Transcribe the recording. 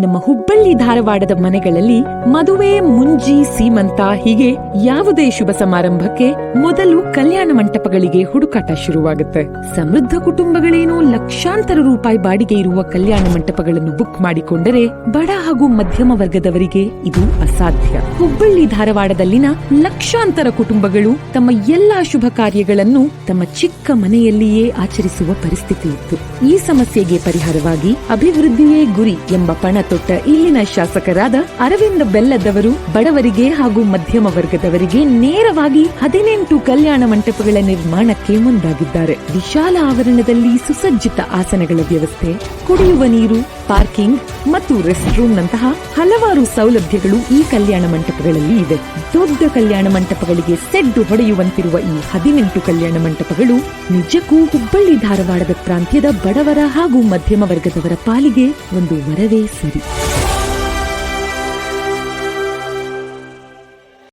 ನಮ್ಮ ಹುಬ್ಬಳ್ಳಿ ಧಾರವಾಡದ ಮನೆಗಳಲ್ಲಿ ಮದುವೆ, ಮುಂಜಿ, ಸೀಮಂತ, ಹೀಗೆ ಯಾವುದೇ ಶುಭ ಸಮಾರಂಭಕ್ಕೆ ಮೊದಲು ಕಲ್ಯಾಣ ಮಂಟಪಗಳಿಗೆ ಹುಡುಕಾಟ ಶುರುವಾಗುತ್ತೆ. ಸಮೃದ್ಧ ಕುಟುಂಬಗಳೇನು ಲಕ್ಷಾಂತರ ರೂಪಾಯಿ ಬಾಡಿಗೆ ಇರುವ ಕಲ್ಯಾಣ ಮಂಟಪಗಳನ್ನು ಬುಕ್ ಮಾಡಿಕೊಂಡರೆ ಬಡ ಹಾಗೂ ಮಧ್ಯಮ ವರ್ಗದವರಿಗೆ ಇದು ಅಸಾಧ್ಯ. ಹುಬ್ಬಳ್ಳಿ ಧಾರವಾಡದಲ್ಲಿನ ಲಕ್ಷಾಂತರ ಕುಟುಂಬಗಳು ತಮ್ಮ ಎಲ್ಲಾ ಶುಭ ಕಾರ್ಯಗಳನ್ನು ತಮ್ಮ ಚಿಕ್ಕ ಮನೆಯಲ್ಲಿಯೇ ಆಚರಿಸುವ ಪರಿಸ್ಥಿತಿ ಇತ್ತು ಈ ಸಮಸ್ಯೆಗೆ ಪರಿಹಾರವಾಗಿ ಅಭಿವೃದ್ಧಿಯೇ ಗುರಿ ಎಂಬ ಪಣ ತೊಟ್ಟ ಇಲ್ಲಿನ ಶಾಸಕರಾದ ಅರವಿಂದ ಬೆಲ್ಲದವರು, ಬಡವರಿಗೆ ಹಾಗೂ ಮಧ್ಯಮ ವರ್ಗದವರಿಗೆ ನೇರವಾಗಿ ಹದಿನೆಂಟು ಕಲ್ಯಾಣ ಮಂಟಪಗಳ ನಿರ್ಮಾಣಕ್ಕೆ ಮುಂದಾಗಿದ್ದಾರೆ. ವಿಶಾಲ ಆವರಣದಲ್ಲಿ ಸುಸಜ್ಜಿತ ಆಸನಗಳ ವ್ಯವಸ್ಥೆ, ಕುಡಿಯುವ ನೀರು ಪಾರ್ಕಿಂಗ್ ಮತ್ತು ರೆಸ್ಟ್ ರೂಮ್ನಂತಹ ಹಲವಾರು ಸೌಲಭ್ಯಗಳು ಈ ಕಲ್ಯಾಣ ಮಂಟಪಗಳಲ್ಲಿ ಇವೆ. ದೊಡ್ಡ ಕಲ್ಯಾಣ ಮಂಟಪಗಳಿಗೆ ಸೆಡ್ಡು ಹೊಡೆಯುವಂತಿರುವ ಈ ಹದಿನೆಂಟು ಕಲ್ಯಾಣ ಮಂಟಪಗಳು ನಿಜಕ್ಕೂ ಹುಬ್ಬಳ್ಳಿ ಧಾರವಾಡದ ಪ್ರಾಂತ್ಯದ ಬಡವರ ಹಾಗೂ ಮಧ್ಯಮ ವರ್ಗದವರ ಪಾಲಿಗೆ ಒಂದು ವರವೇ ಸರಿ.